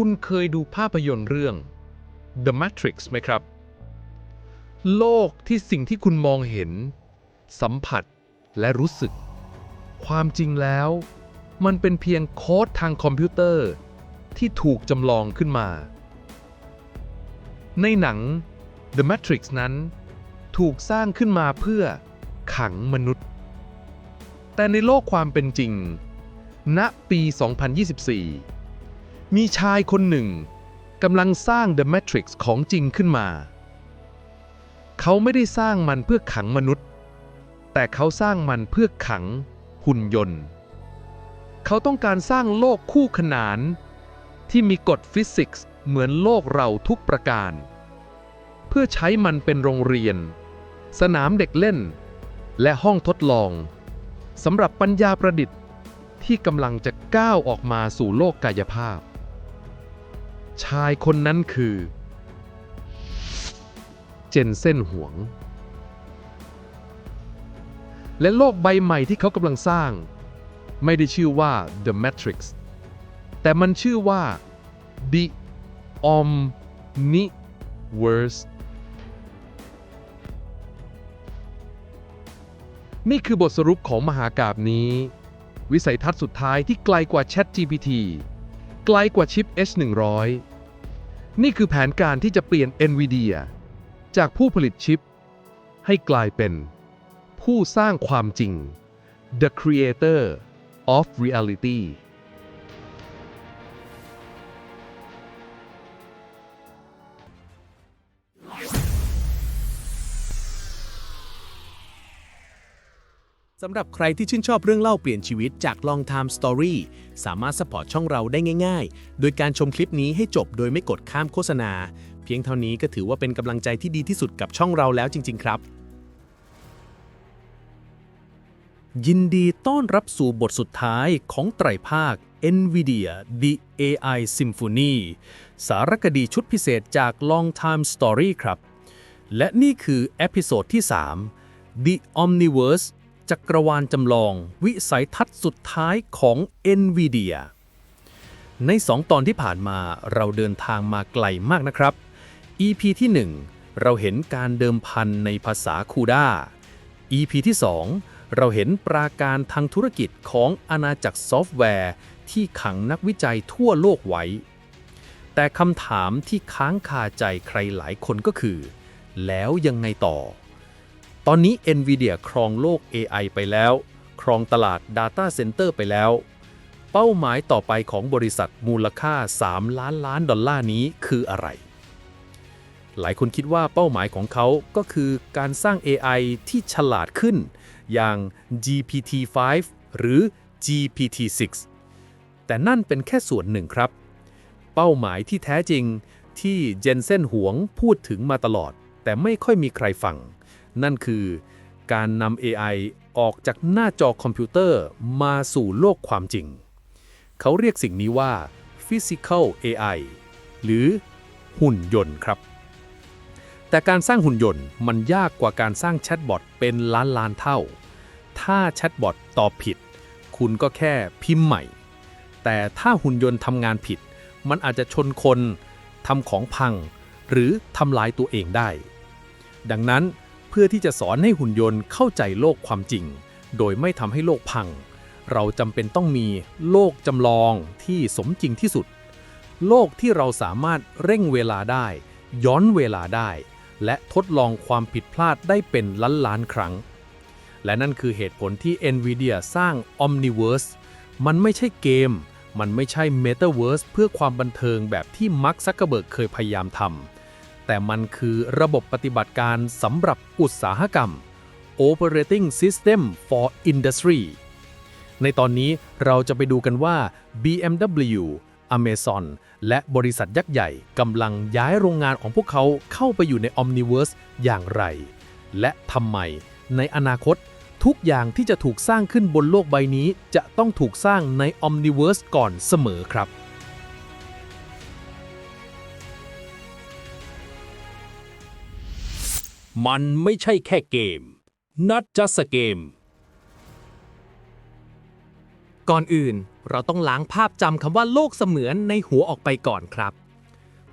คุณเคยดูภาพยนตร์เรื่อง The Matrix ไหมครับ โลกที่สิ่งที่คุณมองเห็น สัมผัสและรู้สึก ความจริงแล้ว มันเป็นเพียงโค้ดทางคอมพิวเตอร์ ที่ถูกจำลองขึ้นมา ในหนัง The Matrix นั้น ถูกสร้างขึ้นมาเพื่อขังมนุษย์ แต่ในโลกความเป็นจริง ณ ปี 2024 มีชายคนหนึ่งกำลังสร้าง The Matrix ของจริงขึ้นมา เขาไม่ได้สร้างมันเพื่อขังมนุษย์ แต่เขาสร้างมันเพื่อขังหุ่นยนต์ เขาต้องการสร้างโลกคู่ขนาน ที่มีกฎฟิสิกส์เหมือนโลกเราทุกประการ เพื่อใช้มันเป็นโรงเรียน สนามเด็กเล่น และห้องทดลองสำหรับปัญญาประดิษฐ์ที่กำลังจะก้าวออกมาสู่โลกกายภาพ ชายคนนั้นคือ เจนเซนหวง และโลกใบใหม่ที่เขากำลังสร้าง ไม่ได้ชื่อว่า The Matrix แต่มันชื่อว่า The Omniverse นี่คือบทสรุปของมหากาบนี้ วิสัยทัศน์สุดท้ายที่ไกลกว่า ChatGPT ไกลกว่าชิป H100 นี่คือแผนการที่จะเปลี่ยน NVIDIA จากผู้ผลิตชิป ให้กลายเป็น ผู้สร้างความจริง The Creator of Reality สำหรับใครที่ชื่นชอบเรื่องเล่าเปลี่ยนชีวิตจาก Long Time Story สามารถสปอร์ตช่องเราได้ง่าย ๆ โดยการชมคลิปนี้ให้จบโดยไม่กดข้ามโฆษณา เพียงเท่านี้ก็ถือว่าเป็นกำลังใจที่ดีที่สุดกับช่องเราแล้วจริง ๆ ครับ ยินดีต้อนรับสู่บทสุดท้ายของไตรภาค NVIDIA The AI Symphony สารคดีชุดพิเศษจาก Long Time Story ครับ และนี่คือเอพิโซดที่ 3 The Omniverse จักรวาลจำลอง วิสัยทัศน์สุดท้ายของ NVIDIA ใน 2 ตอนที่ผ่านมาเราเดินทางมาไกลมากนะครับ EP ที่ 1 เราเห็นการเดิมพันในภาษาคูด้า EP ที่ 2 เราเห็นปราการทางธุรกิจของอาณาจักรซอฟต์แวร์ที่ขังนักวิจัยทั่วโลกไว้ แต่คำถามที่ค้างคาใจใครหลายคนก็คือ แล้วยังไงต่อ ตอนนี้ NVIDIA ครองโลก AI ไปแล้ว ครองตลาด Data Center ไปแล้ว เป้าหมายต่อไปของบริษัทมูลค่า 3 ล้านล้านดอลลาร์นี้คืออะไร หลายคนคิดว่าเป้าหมายของเขาก็คือการสร้าง AI ที่ฉลาดขึ้น อย่าง GPT-5 หรือ GPT-6 แต่นั่นเป็นแค่ส่วนหนึ่งครับ เป้าหมายที่แท้จริงที่เจนเซนหวงพูดถึงมาตลอด แต่ไม่ค่อยมีใครฟัง นั่นคือการนำ AI ออกจากหน้าจอคอมพิวเตอร์มาสู่โลกความจริง เขาเรียกสิ่งนี้ว่า Physical AI หรือหุ่นยนต์ครับ แต่การสร้างหุ่นยนต์มันยากกว่าการสร้างแชทบอทเป็นล้านล้านเท่า ถ้าแชทบอทตอบผิด คุณก็แค่พิมพ์ใหม่ แต่ถ้าหุ่นยนต์ทำงานผิด มันอาจจะชนคนทำของพัง หรือทำลายตัวเองได้ ดังนั้น พื่อที่จะสอนให้หุ่นยนต์เข้าใจโลกความจริง โดยไม่ทำให้โลกพัง เราจำเป็นต้องมีโลกจำลองที่สมจริงที่สุด โลกที่เราสามารถเร่งเวลาได้ ย้อนเวลาได้ และทดลองความผิดพลาดได้เป็นล้านล้านครั้ง และนั่นคือเหตุผลที่ NVIDIA สร้าง Omniverse มันไม่ใช่เกม มันไม่ใช่ Metaverse เพื่อความบันเทิงแบบที่มาร์คซักเกอร์เบิร์กเคยพยายามทำ แต่มันคือระบบปฏิบัติการสำหรับอุตสาหกรรม Operating System for Industry ในตอนนี้เราจะไปดูกันว่า BMW, Amazon และบริษัทยักษ์ใหญ่กำลังย้ายโรงงานของพวกเขาเข้าไปอยู่ใน Omniverse อย่างไร และทำไม ในอนาคต ทุกอย่างที่จะถูกสร้างขึ้นบนโลกใบนี้ จะต้องถูกสร้างใน Omniverse ก่อนเสมอครับ มันไม่ใช่แค่เกม not just a game ก่อนอื่นเราต้องล้างภาพจำคำว่าโลกเสมือนในหัวออกไปก่อนครับ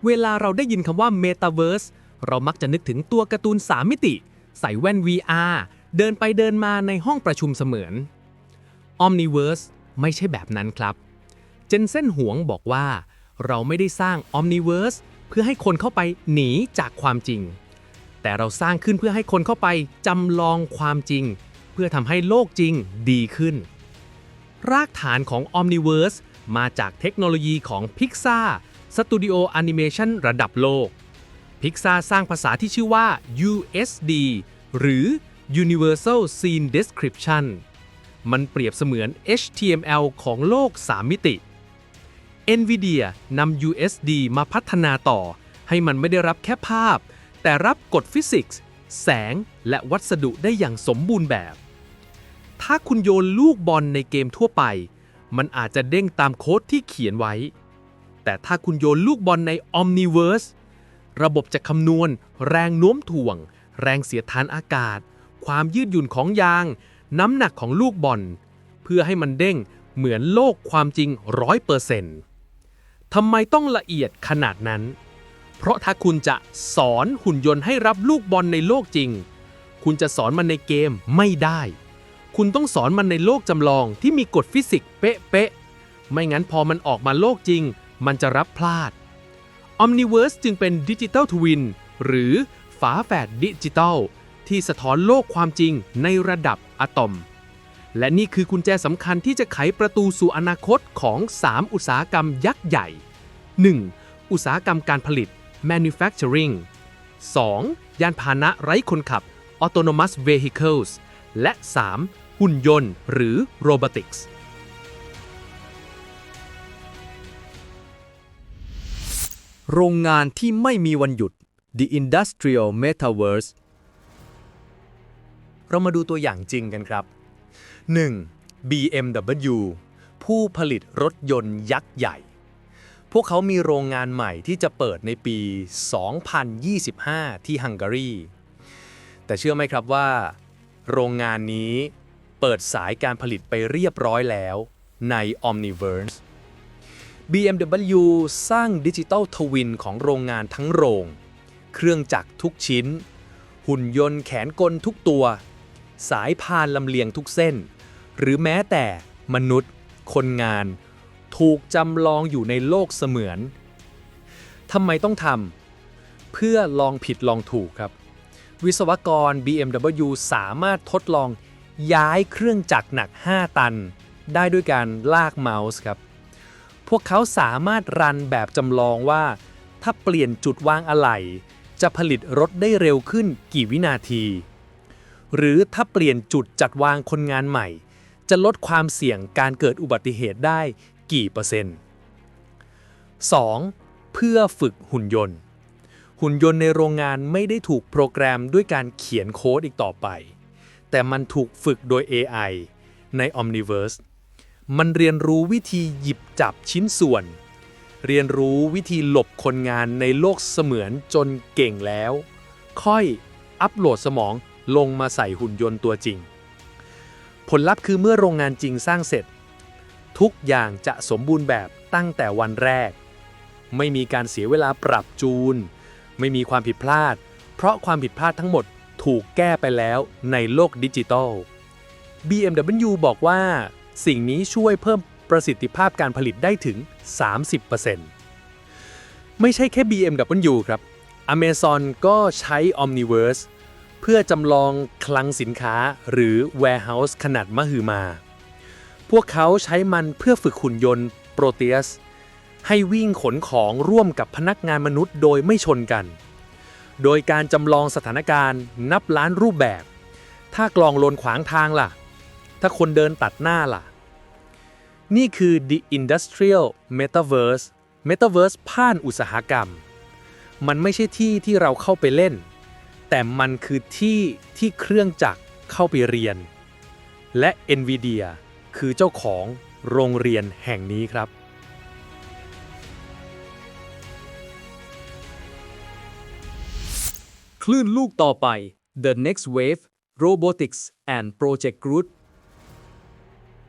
เวลาเราได้ยินคำว่า Metaverse เรามักจะนึกถึงตัวการ์ตูน 3 มิติ ใส่แว่น VR เดินไปเดินมาในห้องประชุมเสมือน Omniverse ไม่ใช่แบบนั้นครับ เจนเซนหวงบอกว่า เราไม่ได้สร้าง Omniverse เพื่อให้คนเข้าไปหนีจากความจริง แต่เราสร้างขึ้นเพื่อให้คนเข้าไปจำลองความจริง เพื่อทำให้โลกจริงดีขึ้น รากฐานของ Omniverse มาจากเทคโนโลยีของ Pixar สตูดิโอแอนิเมชันระดับโลก Pixar สร้างภาษาที่ชื่อว่า USD หรือ Universal Scene Description มันเปรียบเสมือน HTML ของโลก 3 มิติ NVIDIA นำ USD มาพัฒนาต่อ ให้มันไม่ได้รับแค่ภาพ แต่รับกฎฟิสิกส์ แสงและวัสดุได้อย่างสมบูรณ์แบบ ถ้าคุณโยนลูกบอลในเกมทั่วไป มันอาจจะเด้งตามโค้ดที่เขียนไว้ แต่ถ้าคุณโยนลูกบอลใน Omniverse ระบบจะคำนวณ แรงโน้มถ่วง แรงเสียดทานอากาศ ความยืดหยุ่นของยาง น้ำหนักของลูกบอล เพื่อให้มันเด้งเหมือนโลกความจริง100%ทำไมต้องละเอียดขนาดนั้น เพราะถ้าคุณจะสอนหุ่นยนต์ให้รับลูกบอลในโลกจริง คุณจะสอนมันในเกมไม่ได้ คุณต้องสอนมันในโลกจำลองที่มีกฎฟิสิกส์เป๊ะๆ ไม่งั้นพอมันออกมาโลกจริง มันจะรับพลาด Omniverse จึงเป็นดิจิ t a ลทวินหรือฝาแฝดดิจิทัลที่สะท้อนโลกความจริงในระดับอะตอม และนี่คือกุญแจสำคัญที่จะไขประตูสู่อนาคตของ 3 อุตสาหกรรมยักษ์ใหญ่ 1. อุตสาหกรรมการผลิต manufacturing 2. ยานพาหนะไร้คนขับ autonomous vehicles และ 3. หุ่นยนต์ หรือ robotics โรงงานที่ไม่มีวันหยุด The Industrial Metaverse เรามาดูตัวอย่างจริงกันครับ 1. BMW ผู้ผลิตรถยนต์ยักษ์ใหญ่ พวกเขามีโรงงานใหม่ที่จะเปิดในปี 2025 ที่ฮังการี แต่เชื่อไหมครับว่า โรงงานนี้เปิดสายการผลิตไปเรียบร้อยแล้วใน Omniverse BMW สร้างดิจิตอลทวินของโรงงานทั้งโรง เครื่องจักรทุกชิ้น หุ่นยนต์แขนกลทุกตัว สายพานลำเลียงทุกเส้น หรือแม้แต่มนุษย์ คนงาน ถูกจำลองอยู่ในโลกเสมือนทำไมต้องทำเพื่อลองผิดลองถูกครับ วิศวกร BMW สามารถทดลองย้ายเครื่องจักรหนัก 5 ตัน ได้ด้วยการลากเมาส์ครับ พวกเขาสามารถรันแบบจำลองว่า ถ้าเปลี่ยนจุดวางอะไหล่จะผลิตรถได้เร็วขึ้นกี่วินาที หรือถ้าเปลี่ยนจุดจัดวางคนงานใหม่ จะลดความเสี่ยงการเกิดอุบัติเหตุได้ กี่เปอร์เซ็นต์ 2. เพื่อฝึกหุ่นยนต์ หุ่นยนต์ในโรงงานไม่ได้ถูกโปรแกรมด้วยการเขียนโค้ดอีกต่อไป แต่มันถูกฝึกโดย AI ใน Omniverse มันเรียนรู้วิธีหยิบจับชิ้นส่วน เรียนรู้วิธีหลบคนงานในโลกเสมือนจนเก่งแล้ว ค่อยอัปโหลดสมองลงมาใส่หุ่นยนต์ตัวจริง ผลลัพธ์คือเมื่อโรงงานจริงสร้างเสร็จ ทุกอย่างจะสมบูรณ์แบบตั้งแต่วันแรก ไม่มีการเสียเวลาปรับจูน ไม่มีความผิดพลาด เพราะความผิดพลาดทั้งหมดถูกแก้ไปแล้วในโลกดิจิทัล BMW บอกว่า สิ่งนี้ช่วยเพิ่มประสิทธิภาพการผลิตได้ถึง 30%ไม่ใช่แค่ BMW ครับ Amazon ก็ใช้ Omniverse เพื่อจำลองคลังสินค้าหรือ warehouse ขนาดมหึมา พวกเขาใช้มันเพื่อฝึกหุ่นยนต์ Proteus ให้วิ่งขนของร่วมกับพนักงานมนุษย์โดยไม่ชนกัน โดยการจำลองสถานการณ์นับล้านรูปแบบ ถ้ากลองลนขวางทางล่ะ ถ้าคนเดินตัดหน้าล่ะ นี่คือ The Industrial Metaverse Metaverse ผ่านอุตสาหกรรม มันไม่ใช่ที่ที่เราเข้าไปเล่น แต่มันคือที่ที่เครื่องจักรเข้าไปเรียน และ NVIDIA คือเจ้าของโรงเรียนแห่งนี้ครับ คลื่นลูกต่อไป The Next Wave Robotics and Project Groot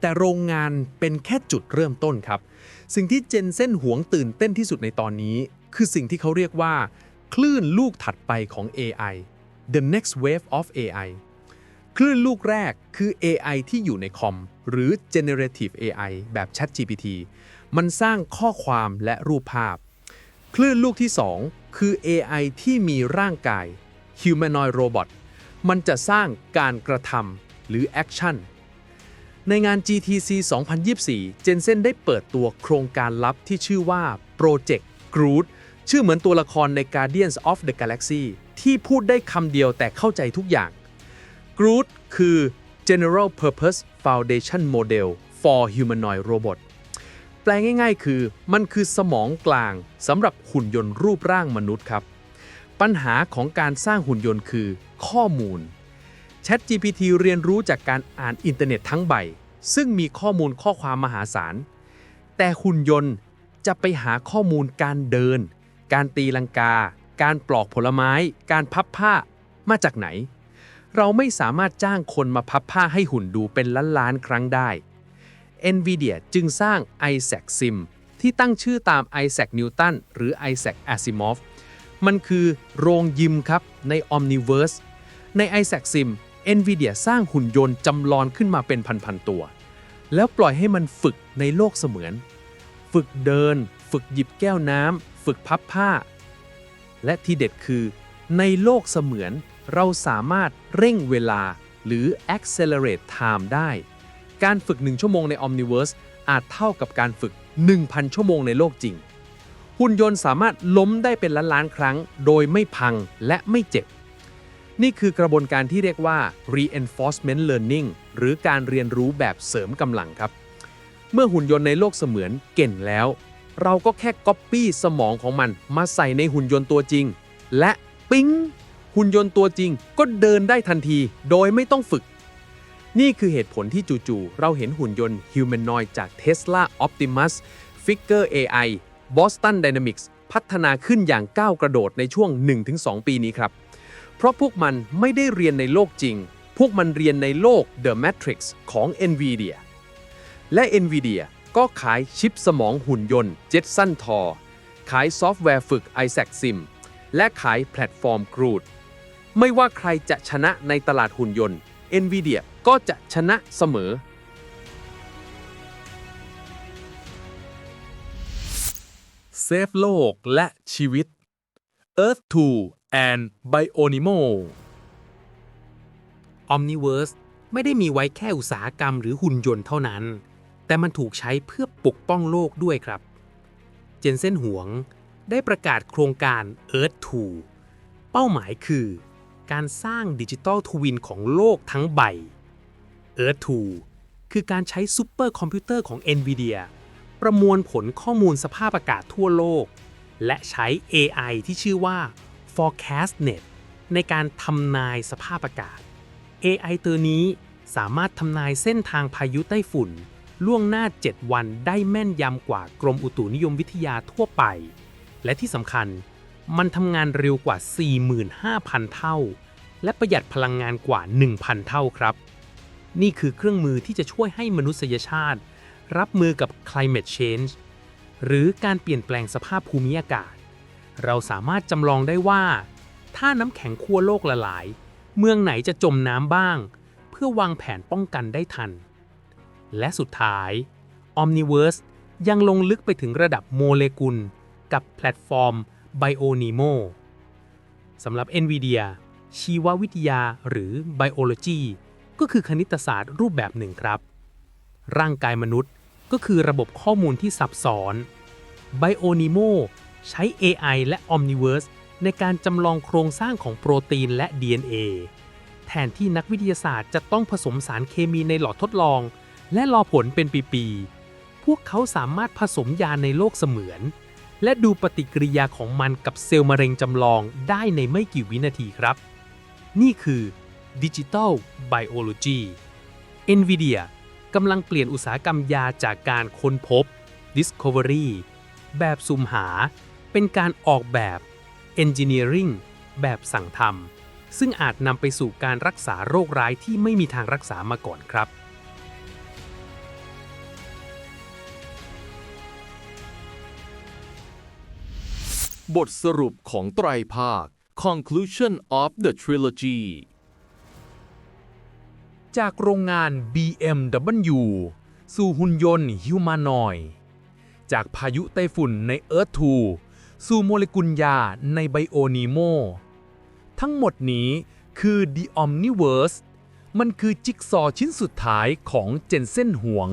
แต่โรงงานเป็นแค่จุดเริ่มต้นครับ สิ่งที่เจนเซ่นหวงตื่นเต้นที่สุดในตอนนี้ คือสิ่งที่เขาเรียกว่า คลื่นลูกถัดไปของ AI the next wave of AI คลื่นลูกแรกคือ AI ที่อยู่ในคอม หรือ generative AI แบบ ChatGPT มันสร้างข้อความและรูปภาพ คลื่นลูกที่ 2 คือ AI ที่มีร่างกาย humanoid robot มันจะสร้างการกระทำหรือ action ในงาน GTC 2024 เจนเซนได้เปิดตัวโครงการลับที่ชื่อว่า Project Groot ชื่อเหมือนตัวละครใน Guardians of the Galaxy ที่พูดได้คำเดียวแต่เข้าใจทุกอย่าง Groot คือ General Purpose Foundation Model for Humanoid Robot แปลง่าย ๆ คือมันคือสมองกลางสำหรับหุ่นยนต์รูปร่างมนุษย์ครับ ปัญหาของการสร้างหุ่นยนต์คือข้อมูล ChatGPT เรียนรู้จากการอ่านอินเทอร์เน็ตทั้งใบ ซึ่งมีข้อมูลข้อความมหาศาล แต่หุ่นยนต์จะไปหาข้อมูลการเดิน การตีลังกา การปลอกผลไม้ การพับผ้ามาจากไหน เราไม่สามารถจ้างคนมาพับผ้าให้หุ่นดูเป็นล้านล้านๆครั้งได้ NVIDIA จึงสร้าง Isaac Sim ที่ตั้งชื่อตาม Isaac Newton หรือ Isaac Asimov มันคือโรงยิมครับใน Omniverse ใน Isaac Sim NVIDIA สร้างหุ่นยนต์จำลองขึ้นมาเป็นพันๆตัว แล้วปล่อยให้มันฝึกในโลกเสมือน ฝึกเดิน ฝึกหยิบแก้วน้ำ ฝึกพับผ้า และที่เด็ดคือในโลกเสมือน เราสามารถเร่งเวลาหรือ accelerate time ได้ การฝึก 1 ชั่วโมงใน Omniverse อาจเท่ากับการฝึก 1,000 ชั่วโมงในโลกจริง หุ่นยนต์สามารถล้มได้เป็นล้านล้านครั้ง โดยไม่พังและไม่เจ็บ นี่คือกระบวนการที่เรียกว่า reinforcement learning หรือการเรียนรู้แบบเสริมกำลังครับ เมื่อหุ่นยนต์ในโลกเสมือนเก่งแล้ว เราก็แค่ก๊อปปี้สมองของมันมาใส่ในหุ่นยนต์ตัวจริง และปิ๊ง หุ่นยนต์ตัวจริงก็เดินได้ทันทีโดยไม่ต้องฝึก นี่คือเหตุผลที่จู่ๆเราเห็นหุ่นยนต์ humanoid จาก Tesla Optimus Figure AI Boston Dynamics พัฒนาขึ้นอย่างก้าวกระโดดในช่วง 1-2 ปีนี้ครับ เพราะพวกมันไม่ได้เรียนในโลกจริง พวกมันเรียนในโลก The Matrix ของ NVIDIA และ NVIDIA ก็ขายชิปสมองหุ่นยนต์ Jetson Tor ขายซอฟต์แวร์ฝึก Isaac Sim และขายแพลตฟอร์ม Groot ไม่ว่าใครจะชนะในตลาดหุ่นยนต์ NVIDIA ก็จะชนะเสมอ เซฟโลกและชีวิต Earth 2 and Bionimo Omniverse ไม่ได้มีไว้แค่อุตสาหกรรมหรือหุ่นยนต์เท่านั้น แต่มันถูกใช้เพื่อปกป้องโลกด้วยครับ เจนเซนหวงได้ประกาศโครงการ Earth 2 เป้าหมายคือ การสร้างดิจิตอลทวินของโลกทั้งใบ Earth 2 คือการใช้ซูเปอร์คอมพิวเตอร์ของ NVIDIA ประมวลผลข้อมูลสภาพอากาศทั่วโลก และใช้ AI ที่ชื่อว่า ForecastNet ในการทำนายสภาพอากาศ AI ตัวนี้สามารถทำนายเส้นทางพายุไต้ฝุ่น ล่วงหน้า 7 วันได้แม่นยำกว่ากรมอุตุนิยมวิทยาทั่วไป และที่สำคัญ มันทำงานเร็วกว่า 45,000 เท่า และประหยัดพลังงานกว่า 1,000 เท่าครับ นี่คือเครื่องมือที่จะช่วยให้มนุษยชาติ รับมือกับ climate change หรือการเปลี่ยนแปลงสภาพภูมิอากาศ เราสามารถจำลองได้ว่า ถ้าน้ำแข็งขั้วโลกละลาย เมืองไหนจะจมน้ำบ้าง เพื่อวางแผนป้องกันได้ทัน และสุดท้าย Omniverse ยังลงลึกไปถึงระดับโมเลกุล กับแพลตฟอร์ม BioNemo สำหรับ NVIDIA ชีววิทยาหรือ Biology ก็คือคณิตศาสตร์รูปแบบหนึ่งครับ ร่างกายมนุษย์ก็คือระบบข้อมูลที่ซับซ้อน BioNemo ใช้ AI และ Omniverse ในการจำลองโครงสร้างของโปรตีนและ DNA แทนที่นักวิทยาศาสตร์จะต้องผสมสารเคมีในหลอดทดลอง และรอผลเป็นปี ๆ พวกเขาสามารถผสมยาในโลกเสมือน และดูปฏิกิริยาของมันกับเซลล์มะเร็งจำลองได้ในไม่กี่วินาทีครับ นี่คือ Digital Biology NVIDIA กำลังเปลี่ยนอุตสาหกรรมยาจากการค้นพบ Discovery แบบสุ่มหา เป็นการออกแบบ Engineering แบบสั่งทำซึ่งอาจนำไปสู่การรักษาโรคร้ายที่ไม่มีทางรักษามาก่อนครับ บทสรุปของไตรภาค Conclusion of the Trilogy จากโรงงาน BMW สู่หุ่นยนต์ฮิวมานอย จากพายุไต้ฝุ่นใน Earth 2สู่โมเลกุลยาในไบโอนีโม ทั้งหมดนี้คือ The Omniverse มันคือจิ๊กซอว์ชิ้นสุดท้ายของเจนเซนหวง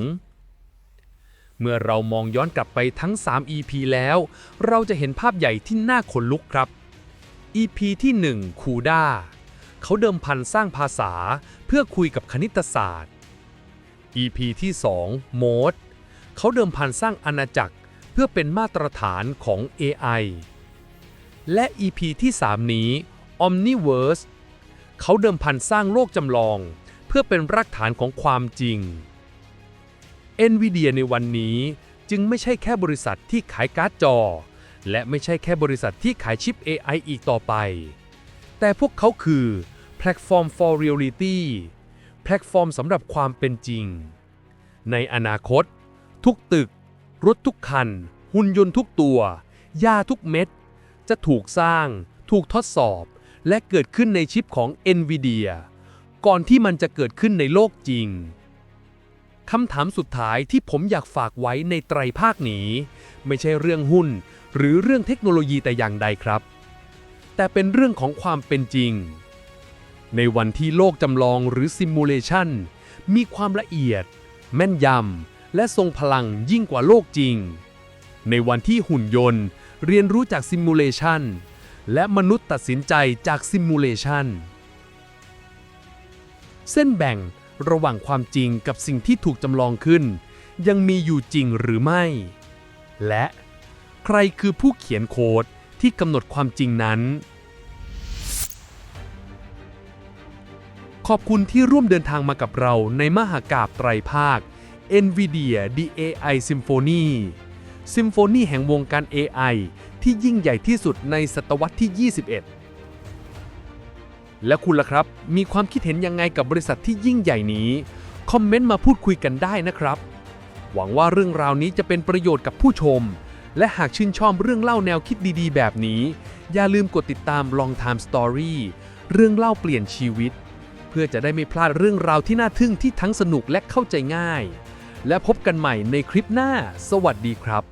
เมื่อเรามองย้อนกลับไปทั้ง 3 EP แล้ว เราจะเห็นภาพใหญ่ที่น่าขนลุกครับ EP ที่ 1 คูด้า เขาเดิมพันสร้างภาษาเพื่อคุยกับคณิตศาสตร์ EP ที่ 2 โมด เขาเดิมพันสร้างอาณาจักรเพื่อเป็นมาตรฐานของ AI และ EP ที่ 3 นี้ Omniverse เขาเดิมพันสร้างโลกจำลอง เพื่อเป็นรากฐานของความจริง NVIDIA ในวันนี้จึงไม่ใช่แค่บริษัทที่ขายการ์ดจอ และไม่ใช่แค่บริษัทที่ขายชิป AI อีกต่อไป แต่พวกเขาคือแพลตฟอร์ม for reality แพลตฟอร์มสำหรับความเป็นจริง ในอนาคต ทุกตึก รถทุกคัน หุ่นยนต์ทุกตัวยาทุกเม็ด จะถูกสร้าง ถูกทดสอบ และเกิดขึ้นในชิปของ NVIDIA ก่อนที่มันจะเกิดขึ้นในโลกจริง คำถามสุดท้ายที่ผมอยากฝากไว้ในไตรภาคนี้ ไม่ใช่เรื่องหุ้น หรือเรื่องเทคโนโลยีแต่อย่างใดครับ แต่เป็นเรื่องของความเป็นจริง ในวันที่โลกจำลองหรือซิมูเลชันมีความละเอียด แม่นยำ และทรงพลังยิ่งกว่าโลกจริง ในวันที่หุ่นยนต์ เรียนรู้จากซิมูเลชันและมนุษย์ตัดสินใจจากซิมูเลชันเส้นแบ่ง ระหว่างความจริงกับสิ่งที่ถูกจำลองขึ้น ยังมีอยู่จริงหรือไม่ และใครคือผู้เขียนโค้ดที่กำหนดความจริงนั้น ขอบคุณที่ร่วมเดินทางมากับเราในมหากาบไตรภาค NVIDIA DAI Symphony ซิมโฟนีแห่งวงการ AI ที่ยิ่งใหญ่ที่สุดในศตวรรษที่ 21 และคุณล่ะครับ มีความคิดเห็นยังไงกับบริษัทที่ยิ่งใหญ่นี้ คอมเมนต์มาพูดคุยกันได้นะครับ หวังว่าเรื่องราวนี้จะเป็นประโยชน์กับผู้ชม และหากชื่นชอบเรื่องเล่าแนวคิดดีๆ แบบนี้ อย่าลืมกดติดตาม Long Time Story เรื่องเล่าเปลี่ยนชีวิต เพื่อจะได้ไม่พลาดเรื่องราวที่น่าทึ่งที่ทั้งสนุกและเข้าใจง่าย และพบกันใหม่ในคลิปหน้า สวัสดีครับ